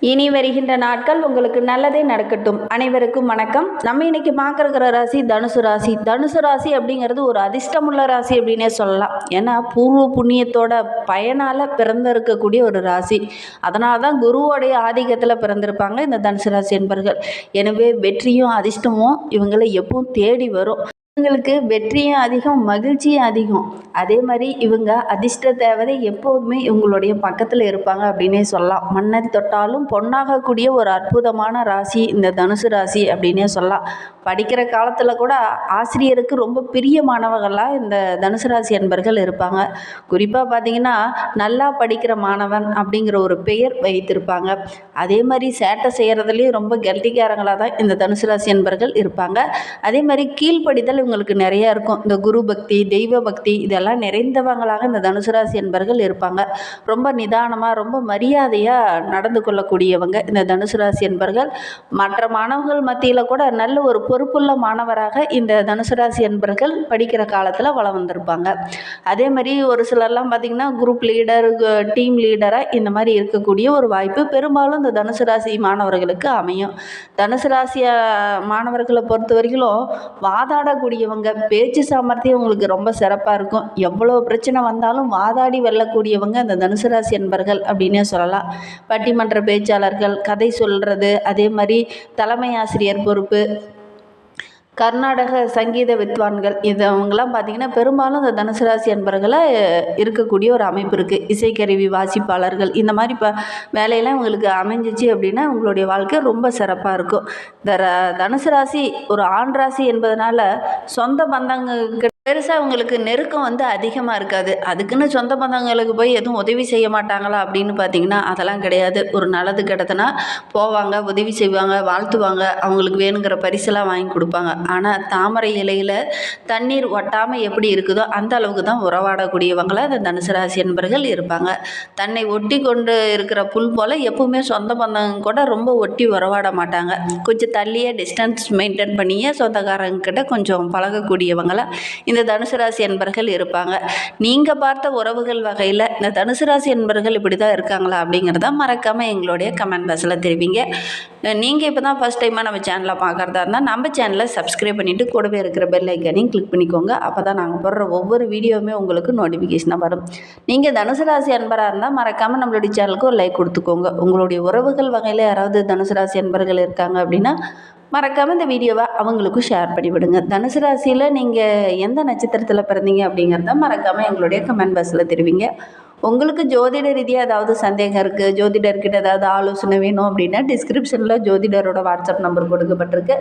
இனி வருகின்ற நாட்கள் உங்களுக்கு நல்லதே நடக்கட்டும். அனைவருக்கும் வணக்கம். நம்ம இன்னைக்கு பார்க்குற ராசி தனுசு ராசி. தனுசு ராசி அப்படிங்கிறது ஒரு அதிர்ஷ்டமுள்ள ராசி அப்படின்னே சொல்லலாம். ஏன்னா பூர்வ புண்ணியத்தோட பயனால் பிறந்திருக்கக்கூடிய ஒரு ராசி. அதனால தான் குருவோடைய ஆதிக்கத்தில் பிறந்திருப்பாங்க இந்த தனுசு ராசி என்பர்கள். எனவே வெற்றியும் அதிர்ஷ்டமும் இவங்களை எப்பவும் தேடி வரும். இவங்களுக்கு வெற்றியும் அதிகம் மகிழ்ச்சியும் அதிகம். அதே மாதிரி இவங்க அதிர்ஷ்ட தேவதை எப்போதுமே இவங்களுடைய பக்கத்தில் இருப்பாங்க அப்படின்னே சொல்லலாம். மண்ணை தொட்டாலும் பொன்னாகக்கூடிய ஒரு அற்புதமான ராசி இந்த தனுசு ராசி அப்படின்னே சொல்லலாம். படிக்கிற காலத்தில் கூட ஆசிரியருக்கு ரொம்ப பிரியமானவர்களாக இந்த தனுசு ராசி என்பர்கள் இருப்பாங்க. குறிப்பாக பார்த்தீங்கன்னா நல்லா படிக்கிற மாணவன் அப்படிங்கிற ஒரு பெயர் வைத்திருப்பாங்க. அதே மாதிரி சேட்டை செய்கிறதுலேயும் ரொம்ப கெல்ட்டிக்காரங்களாக தான் இந்த தனுசு ராசி என்பர்கள் இருப்பாங்க. அதே மாதிரி கீழ்ப்படிதல் உங்களுக்கு நிறையா இருக்கும். இந்த குரு பக்தி தெய்வ பக்தி இதெல்லாம் நிறைந்தவங்களாக இந்த தனுசு ராசி என்பர்கள் இருப்பாங்க. ரொம்ப நிதானமாக ரொம்ப மரியாதையாக நடந்து கொள்ளக்கூடியவங்க இந்த தனுசு ராசி என்பர்கள் மற்ற மாணவர்கள் மத்தியில் கூட நல்ல ஒரு பொறுப்புள்ள மாணவராக இந்த தனுசு ராசி என்பர்கள் படிக்கிற காலத்தில் வளம் வந்திருப்பாங்க. அதே மாதிரி ஒரு சிலர்லாம் பார்த்திங்கன்னா குரூப் லீடர் டீம் லீடராக இந்த மாதிரி இருக்கக்கூடிய ஒரு வாய்ப்பு பெரும்பாலும் இந்த தனுசு ராசி மாணவர்களுக்கு அமையும். தனுசு ராசி மாணவர்களை பொறுத்த வரைக்கும் வாதாடக்கூடியவங்க பேச்சு சாமர்த்தியம் உங்களுக்கு ரொம்ப சிறப்பாக இருக்கும். எவ்வளோ பிரச்சனை வந்தாலும் வாதாடி வெல்லக்கூடியவங்க அந்த தனுசு ராசி என்பர்கள் அப்படின்னே சொல்லலாம். பட்டிமன்ற பேச்சாளர்கள் கதை சொல்கிறது அதே மாதிரி தலைமை ஆசிரியர் பொறுப்பு கர்நாடக சங்கீத வித்வான்கள். இது அவங்கெல்லாம் பார்த்திங்கன்னா பெரும்பாலும் இந்த தனுசு ராசி இருக்கக்கூடிய ஒரு அமைப்பு இருக்குது இசைக்கருவி வாசிப்பாளர்கள். இந்த மாதிரி இப்போ வேலையெல்லாம் இவங்களுக்கு அமைஞ்சிச்சு அப்படின்னா உங்களுடைய வாழ்க்கை ரொம்ப சிறப்பாக இருக்கும். இந்த ர- தனுசு ராசி ஒரு ஆண் ராசி என்பதனால் சொந்த பந்தங்க பெருசாக அவங்களுக்கு நெருக்கம் வந்து அதிகமாக இருக்காது. அதுக்குன்னு சொந்த பந்தங்களுக்கு போய் எதுவும் உதவி செய்ய மாட்டாங்களா அப்படின்னு பார்த்தீங்கன்னா அதெல்லாம் கிடையாது. ஒரு நல்லது கிடத்துனா போவாங்க உதவி செய்வாங்க வாழ்த்துவாங்க. அவங்களுக்கு வேணுங்கிற பரிசெல்லாம் வாங்கி கொடுப்பாங்க. ஆனால் தாமரை இலையில் தண்ணீர் ஒட்டாமல் எப்படி இருக்குதோ அந்த அளவுக்கு தான் உறவாடக்கூடியவங்களாக அந்த தனுசு ராசி என்பர்கள் இருப்பாங்க. தன்னை ஒட்டி கொண்டு இருக்கிற புல் போல் எப்பவுமே சொந்த பந்தங்க கூட ரொம்ப ஒட்டி உறவாட மாட்டாங்க. கொஞ்சம் தள்ளியே டிஸ்டன்ஸ் மெயின்டைன் பண்ணியே சொந்தக்காரங்க கிட்ட கொஞ்சம் பழகக்கூடியவங்களாக இந்த தனுசு ராசி என்பர்கள் இருப்பாங்க. நீங்கள் பார்த்த உறவுகள் வகையில் இந்த தனுசு ராசி என்பர்கள் இப்படி தான் இருக்காங்களா அப்படிங்கிறத மறக்காமல் எங்களுடைய கமெண்ட் பாக்ஸில் தெரிவிங்க. நீங்கள் இப்போ தான் ஃபஸ்ட் டைமாக நம்ம சேனலை பார்க்குறதா இருந்தால் நம்ம சேனலை சப்ஸ்கிரைப் பண்ணிவிட்டு கூடவே இருக்கிற பெல் ஐக்கனையும் கிளிக் பண்ணிக்கோங்க. அப்போ தான் நாங்கள் போடுற ஒவ்வொரு வீடியோவுமே உங்களுக்கு நோட்டிஃபிகேஷனாக வரும். நீங்கள் தனுசு ராசி அன்பராக இருந்தால் மறக்காமல் நம்மளுடைய சேனலுக்கு ஒரு லைக் கொடுத்துக்கோங்க. உங்களுடைய உறவுகள் வகையில் யாராவது தனுசு ராசி அன்பர்கள் இருக்காங்க அப்படின்னா மறக்காமல் இந்த வீடியோவை அவங்களுக்கும் ஷேர் பண்ணி விடுங்க. தனுசு ராசியில் நீங்கள் எந்த நட்சத்திரத்தில் பிறந்தீங்க அப்படிங்கிறத மறக்காமல் எங்களுடைய கமெண்ட் பாக்ஸில் தெரிவிங்க. உங்களுக்கு ஜோதிட ரீதியாக ஏதாவது சந்தேகம் இருக்குது ஜோதிடர்கிட்ட ஏதாவது ஆலோசனை வேணும் அப்படின்னா டிஸ்கிரிப்ஷனில் ஜோதிடரோட வாட்ஸ்அப் நம்பர் கொடுக்கப்பட்டிருக்கு.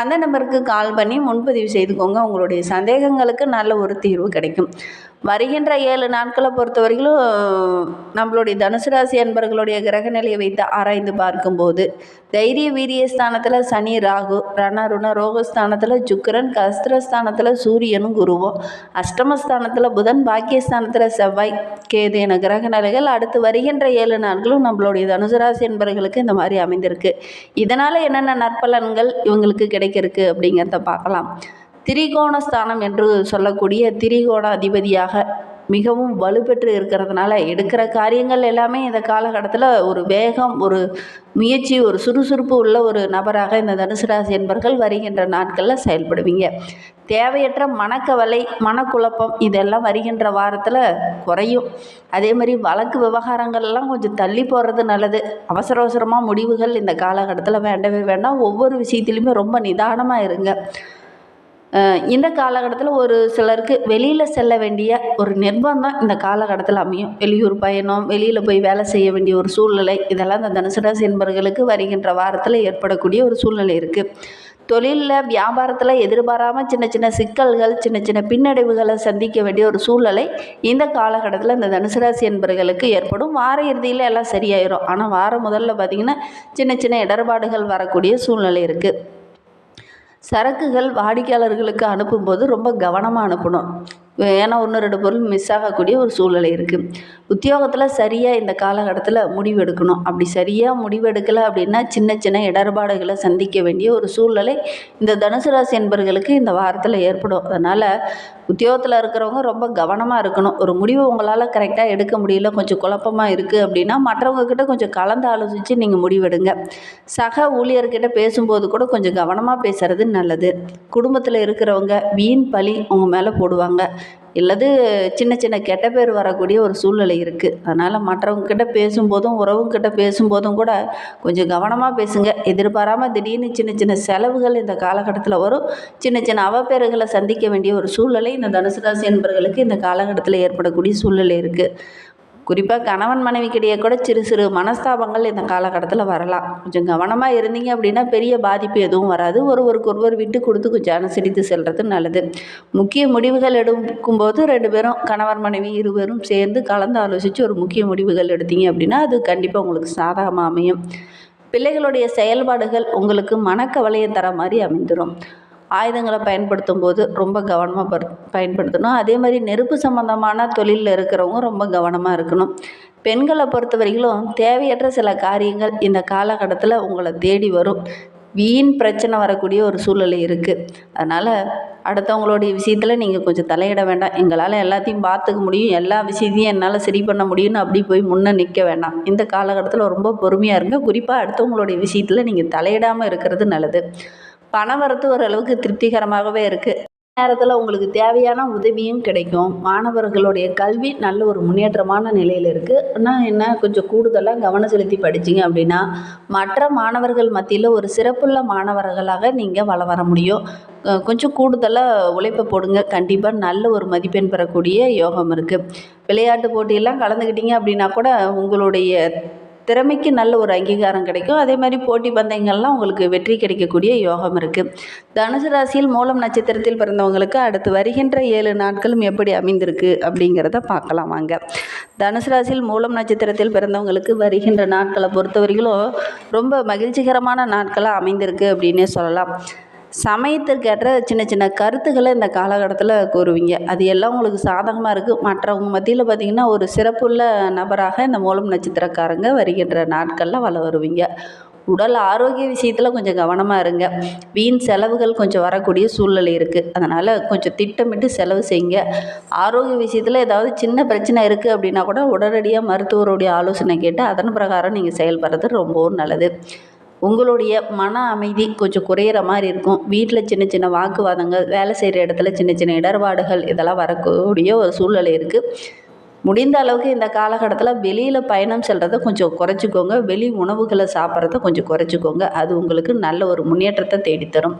அந்த நம்பருக்கு கால் பண்ணி முன்பதிவு செய்துக்கோங்க. உங்களுடைய சந்தேகங்களுக்கு நல்ல ஒரு தீர்வு கிடைக்கும். வருகின்ற ஏழு நாட்களை பொறுத்த வரையிலும் நம்மளுடைய தனுசு ராசி அன்பர்களுடைய கிரக நிலையை வைத்து ஆராய்ந்து பார்க்கும்போது தைரிய வீரிய ஸ்தானத்தில் சனி ராகு ரணருண ரோகஸ்தானத்தில் சுக்கரன் கஸ்திரஸ்தானத்தில் சூரியனும் குருவும் அஷ்டமஸ்தானத்தில் புதன் பாக்கியஸ்தானத்தில் செவ்வாய் கேது என கிரக நிலைகள் அடுத்து வருகின்ற ஏழு நாட்களும் நம்மளுடைய தனுசு ராசி என்பர்களுக்கு இந்த மாதிரி அமைந்திருக்கு. இதனால் என்னென்ன நற்பலன்கள் இவங்களுக்கு கிடைக்கிறதுக்கு அப்படிங்கிறத பார்க்கலாம். திரிகோணஸ்தானம் என்று சொல்லக்கூடிய திரிகோண அதிபதியாக மிகவும் வலுப்பெற்று இருக்கிறதுனால எடுக்கிற காரியங்கள் எல்லாமே இந்த காலகட்டத்தில் ஒரு வேகம் ஒரு முயற்சி ஒரு சுறுசுறுப்பு உள்ள ஒரு நபராக இந்த தனுசு ராசி என்பர்கள் வருகின்ற நாட்களில் செயல்படுவீங்க. தேவையற்ற மனக்கவலை மனக்குழப்பம் இதெல்லாம் வருகின்ற வாரத்தில் குறையும். அதே மாதிரி வழக்கு விவகாரங்கள்லாம் கொஞ்சம் தள்ளி போடுறது நல்லது. அவசர அவசரமாக முடிவுகள் இந்த காலகட்டத்தில் வேண்டவே வேண்டாம். ஒவ்வொரு விஷயத்துலையுமே ரொம்ப நிதானமாக இருங்க. இந்த காலகட்டத்தில் ஒரு சிலருக்கு வெளியில் செல்ல வேண்டிய ஒரு நிர்பந்தம் இந்த காலகட்டத்தில் அமையும். வெளியூர் பயணம் வெளியில் போய் வேலை செய்ய வேண்டிய ஒரு சூழ்நிலை இதெல்லாம் இந்த தனுசு ராசி என்பவர்களுக்கு வருகின்ற வாரத்தில் ஏற்படக்கூடிய ஒரு சூழ்நிலை இருக்குது தொழிலில் வியாபாரத்தில் எதிர்பாராமல் சின்ன சின்ன சிக்கல்கள் சின்ன சின்ன பின்னடைவுகளை சந்திக்க வேண்டிய ஒரு சூழ்நிலை இந்த காலகட்டத்தில் இந்த தனுசு ராசி என்பவர்களுக்கு ஏற்படும். வார இறுதியில் எல்லாம் சரியாயிரும். ஆனால் வாரம் முதல்ல பார்த்திங்கன்னா சின்ன சின்ன இடர்பாடுகள் வரக்கூடிய சூழ்நிலை இருக்குது சரக்குகள் வாடிக்கையாளர்களுக்கு அனுப்பும்போது ரொம்ப கவனமாக அனுப்பணும். ஏன்னா ஒன்று ரெண்டு பொருள் மிஸ் ஆகக்கூடிய ஒரு சூழ்நிலை இருக்குது உத்தியோகத்தில் சரியாக இந்த காலகட்டத்தில் முடிவு எடுக்கணும் அப்படி சரியாக முடிவு எடுக்கலை அப்படின்னா சின்ன சின்ன இடர்பாடுகளை சந்திக்க வேண்டிய ஒரு சூழ்நிலை இந்த தனுசு ராசி என்பர்களுக்கு இந்த வாரத்தில் ஏற்படும். அதனால் உத்தியோகத்தில் இருக்கிறவங்க ரொம்ப கவனமாக இருக்கணும். ஒரு முடிவு உங்களால் கரெக்டாக எடுக்க முடியல கொஞ்சம் குழப்பமாக இருக்குது அப்படின்னா மற்றவங்கக்கிட்ட கொஞ்சம் கலந்து ஆலோசித்து நீங்கள் முடிவெடுங்க. சக ஊழியர்கிட்ட பேசும்போது கூட கொஞ்சம் கவனமாக பேசுகிறது நல்லது. குடும்பத்தில் இருக்கிறவங்க வீண் பழி உங்கள் மேலே போடுவாங்க. இல்லது சின்ன சின்ன கெட்ட பேர் வரக்கூடிய ஒரு சூழ்நிலை இருக்குது அதனால் மற்றவங்கக்கிட்ட பேசும்போதும் உறவுங்கிட்ட பேசும்போதும் கூட கொஞ்சம் கவனமாக பேசுங்க. எதிர்பாராமல் திடீர்னு சின்ன சின்ன செலவுகள் இந்த காலகட்டத்தில் வரும். சின்ன சின்ன அவப்பேறுகளை சந்திக்க வேண்டிய ஒரு சூழ்நிலை இந்த தனுசு ராசி என்பவர்களுக்கு இந்த காலகட்டத்தில் ஏற்படக்கூடிய சூழ்நிலை இருக்குது குறிப்பாக கணவன் மனைவிக்கிடையே கூட சிறு சிறு மனஸ்தாபங்கள் இந்த காலகட்டத்தில் வரலாம். கொஞ்சம் கவனமாக இருந்தீங்க அப்படின்னா பெரிய பாதிப்பு எதுவும் வராது. ஒருவருக்கு ஒருவர் விட்டு கொடுத்து கொஞ்சம் அனுசரித்து செல்வது நல்லது. முக்கிய முடிவுகள் எடுக்கும்போது ரெண்டு பேரும் கணவன் மனைவி இருவரும் சேர்ந்து கலந்து ஆலோசித்து ஒரு முக்கிய முடிவுகள் எடுத்தீங்க அப்படின்னா அது கண்டிப்பாக உங்களுக்கு சாதகமாக அமையும். பிள்ளைகளுடைய செயல்பாடுகள் உங்களுக்கு மனக்கவலையை தர மாதிரி அமைந்துடும் ஆயுதங்களை பயன்படுத்தும் போது ரொம்ப கவனமாக பர் பயன்படுத்தணும். அதே மாதிரி நெருப்பு சம்மந்தமான தொழிலில் இருக்கிறவங்க ரொம்ப கவனமாக இருக்கணும். பெண்களை பொறுத்த வரைக்கும் தேவையற்ற சில காரியங்கள் இந்த காலகட்டத்தில் உங்களை தேடி வரும். வீண் பிரச்சனை வரக்கூடிய ஒரு சூழ்நிலை இருக்குது அதனால் அடுத்தவங்களுடைய விஷயத்தில் நீங்கள் கொஞ்சம் தலையிட வேண்டாம். எங்களால் எல்லாத்தையும் பார்த்துக்க முடியும். எல்லா விஷயத்தையும் என்னால் சரி பண்ண முடியும்னு அப்படி போய் முன்னே நிற்க வேண்டாம். இந்த காலகட்டத்தில் ரொம்ப பொறுமையாக இருங்க. குறிப்பாக அடுத்தவங்களுடைய விஷயத்தில் நீங்கள் தலையிடாமல் இருக்கிறது நல்லது. பண வரத்து ஓரளவுக்கு திருப்திகரமாகவே இருக்குது நேரத்தில் உங்களுக்கு தேவையான உதவியும் கிடைக்கும். மாணவர்களுடைய கல்வி நல்ல ஒரு முன்னேற்றமான நிலையில் இருக்குது ஆனால் என்ன கொஞ்சம் கூடுதலாக கவனம் செலுத்தி படிச்சிங்க அப்படின்னா மற்ற மாணவர்கள் மத்தியில் ஒரு சிறப்புள்ள மாணவர்களாக நீங்கள் வள வர முடியும். கொஞ்சம் கூடுதலாக உழைப்பை போடுங்க. கண்டிப்பாக நல்ல ஒரு மதிப்பெண் பெறக்கூடிய யோகம் இருக்குது விளையாட்டு போட்டியெல்லாம் கலந்துக்கிட்டீங்க அப்படின்னா கூட உங்களுடைய திறமைக்கு நல்ல ஒரு அங்கீகாரம் கிடைக்கும். அதே மாதிரி போட்டி பந்தயங்கள்லாம் உங்களுக்கு வெற்றி கிடைக்கக்கூடிய யோகம் இருக்குது தனுசு ராசியில் மூலம் நட்சத்திரத்தில் பிறந்தவங்களுக்கு அடுத்து வருகின்ற ஏழு நாட்களும் எப்படி அமைந்திருக்கு அப்படிங்கிறத பார்க்கலாம் வாங்க. தனுசு ராசியில் மூலம் நட்சத்திரத்தில் பிறந்தவங்களுக்கு வருகின்ற நாட்களை பொறுத்தவரையிலும் ரொம்ப மகிழ்ச்சிகரமான நாட்களாக அமைந்திருக்கு அப்படின்னே சொல்லலாம். சமயத்திற்கேற்ற சின்ன சின்ன கருத்துக்களை இந்த காலகட்டத்தில் கூறுவீங்க. அது எல்லாம் உங்களுக்கு சாதகமாக இருக்குது மற்றவங்க மத்தியில் பார்த்திங்கன்னா ஒரு சிறப்புள்ள நபராக இந்த மூலம் நட்சத்திரக்காரங்க வருகின்ற நாட்களில் வள வருவீங்க. உடல் ஆரோக்கிய விஷயத்தில் கொஞ்சம் கவனமாக இருங்க. வீண் செலவுகள் கொஞ்சம் வரக்கூடிய சூழ்நிலை இருக்குது அதனால் கொஞ்சம் திட்டமிட்டு செலவு செய்யுங்க. ஆரோக்கிய விஷயத்தில் ஏதாவது சின்ன பிரச்சனை இருக்குது அப்படின்னா கூட உடனடியாக மருத்துவருடைய ஆலோசனை கேட்டு அதன் பிரகாரம் நீங்கள் செயல்படுறது ரொம்பவும் நல்லது. உங்களுடைய மன அமைதி கொஞ்சம் குறையிற மாதிரி இருக்கும். வீட்டில் சின்ன சின்ன வாக்குவாதங்கள் வேலை செய்கிற இடத்துல சின்ன சின்ன இடர்பாடுகள் இதெல்லாம் வரக்கூடிய ஒரு சூழ்நிலை இருக்குது முடிந்த அளவுக்கு இந்த காலகட்டத்தில் வெளியில் பயணம் செல்கிறத கொஞ்சம் குறைச்சிக்கோங்க. வெளி உணவுகளை சாப்பிட்றத கொஞ்சம் குறைச்சிக்கோங்க. அது உங்களுக்கு நல்ல ஒரு முன்னேற்றத்தை தேடித்தரும்.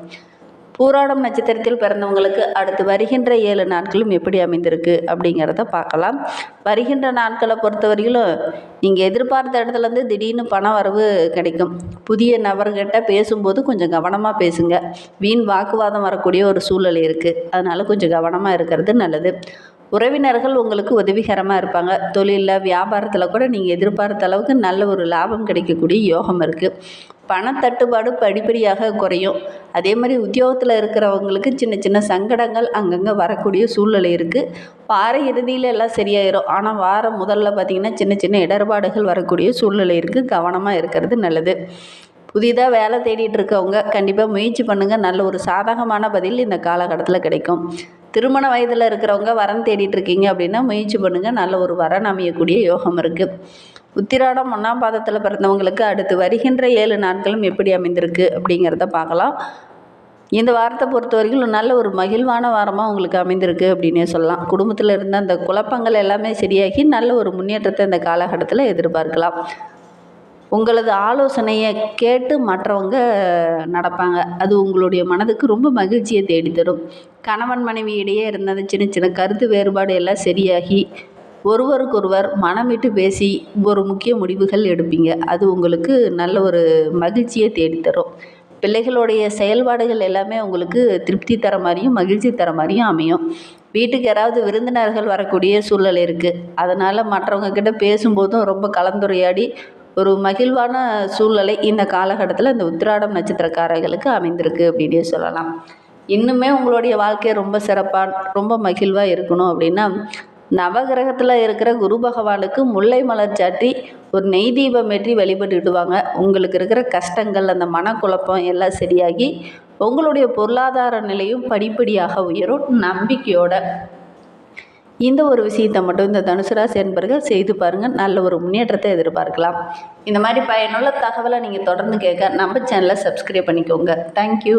பூராடம் நட்சத்திரத்தில் பிறந்தவங்களுக்கு அடுத்து வருகின்ற ஏழு நாட்களும் எப்படி அமைந்திருக்கு அப்படிங்கிறத பார்க்கலாம். வருகின்ற நாட்களை பொறுத்தவரையிலும் நீங்கள் எதிர்பார்த்த இடத்துலேருந்து திடீர்னு பண வரவு கிடைக்கும். புதிய நபர்கிட்ட பேசும்போது கொஞ்சம் கவனமாக பேசுங்க. வீண் வாக்குவாதம் வரக்கூடிய ஒரு சூழ்நிலை இருக்குது அதனால் கொஞ்சம் கவனமாக இருக்கிறது நல்லது. உறவினர்கள் உங்களுக்கு உதவிகரமாக இருப்பாங்க. தொழிலில் வியாபாரத்தில் கூட நீங்கள் எதிர்பார்த்த அளவுக்கு நல்ல ஒரு லாபம் கிடைக்கக்கூடிய யோகம் இருக்குது பணத்தட்டுப்பாடு படிப்படியாக குறையும். அதே மாதிரி உத்தியோகத்தில் இருக்கிறவங்களுக்கு சின்ன சின்ன சங்கடங்கள் அங்கங்கே வரக்கூடிய சூழ்நிலை இருக்குது வார இறுதியில் எல்லாம் சரியாயிரும். ஆனால் வாரம் முதல்ல பார்த்திங்கன்னா சின்ன சின்ன இடர்பாடுகள் வரக்கூடிய சூழ்நிலை இருக்குது கவனமாக இருக்கிறது நல்லது. புதிதாக வேலை தேடிட்டு இருக்கவங்க கண்டிப்பாக முயற்சி பண்ணுங்கள் நல்ல ஒரு சாதகமான பதில் இந்த காலகட்டத்தில் கிடைக்கும். திருமண வயதில் இருக்கிறவங்க வரன் தேடிட்டு இருக்கீங்க அப்படின்னா முயற்சி பண்ணுங்கள் நல்ல ஒரு வரன் அமையக்கூடிய யோகம் இருக்குது உத்திராடம் ஒன்றாம் பாதத்தில் பிறந்தவங்களுக்கு அடுத்து வருகின்ற ஏழு நாட்களும் எப்படி அமைந்திருக்கு அப்படிங்கிறத பார்க்கலாம். இந்த வாரத்தை பொறுத்த வரைக்கும் நல்ல ஒரு மகிழ்வான வாரமாக உங்களுக்கு அமைந்திருக்கு அப்படின்னே சொல்லலாம். குடும்பத்தில் இருந்த அந்த குழப்பங்கள் எல்லாமே சரியாகி நல்ல ஒரு முன்னேற்றத்தை இந்த காலகட்டத்தில் எதிர்பார்க்கலாம். உங்களது ஆலோசனையை கேட்டு மற்றவங்க நடப்பாங்க. அது உங்களுடைய மனதுக்கு ரொம்ப மகிழ்ச்சியை தேடித்தரும். கணவன் மனைவி இடையே இருந்த அந்த சின்ன சின்ன கருத்து வேறுபாடு எல்லாம் சரியாகி ஒருவருக்கொருவர் மனமிட்டு பேசி ஒரு முக்கிய முடிவுகள் எடுப்பீங்க. அது உங்களுக்கு நல்ல ஒரு மகிழ்ச்சியை தேடித்தரும். பிள்ளைகளுடைய செயல்பாடுகள் எல்லாமே உங்களுக்கு திருப்தி தர மாதிரியும் மகிழ்ச்சி தர மாதிரியும் அமையும். வீட்டுக்கு யாராவது விருந்தினர்கள் வரக்கூடிய சூழல் இருக்குது அதனால் மற்றவங்க கிட்ட பேசும்போதும் ரொம்ப கலந்துரையாடி ஒரு மகிழ்வான சூழ்நிலை இந்த காலகட்டத்தில் இந்த உத்திராடம் நட்சத்திரக்காரர்களுக்கு அமைந்திருக்கு அப்படின்னே சொல்லலாம். இன்னுமே உங்களுடைய வாழ்க்கை ரொம்ப சிறப்பாக ரொம்ப மகிழ்வாக இருக்கணும் அப்படின்னா நவகிரகத்தில் இருக்கிற குரு பகவானுக்கு முல்லை மலர் சாற்றி ஒரு நெய் தீபம் ஏற்றி வழிபட்டுடுவாங்க உங்களுக்கு இருக்கிற கஷ்டங்கள் அந்த மனக்குழப்பம் எல்லாம் சரியாகி உங்களுடைய பொருளாதார நிலையும் படிப்படியாக உயரும். நம்பிக்கையோட இந்த ஒரு விஷயத்தை மட்டும் இந்த தனுசு ராசி என்பர்கள் செய்து பாருங்கள் நல்ல ஒரு முன்னேற்றத்தை எதிர்பார்க்கலாம். இந்த மாதிரி பயனுள்ள தகவலை நீங்கள் தொடர்ந்து கேட்க நம்ம சேனலை சப்ஸ்கிரைப் பண்ணிக்கோங்க. தேங்க்யூ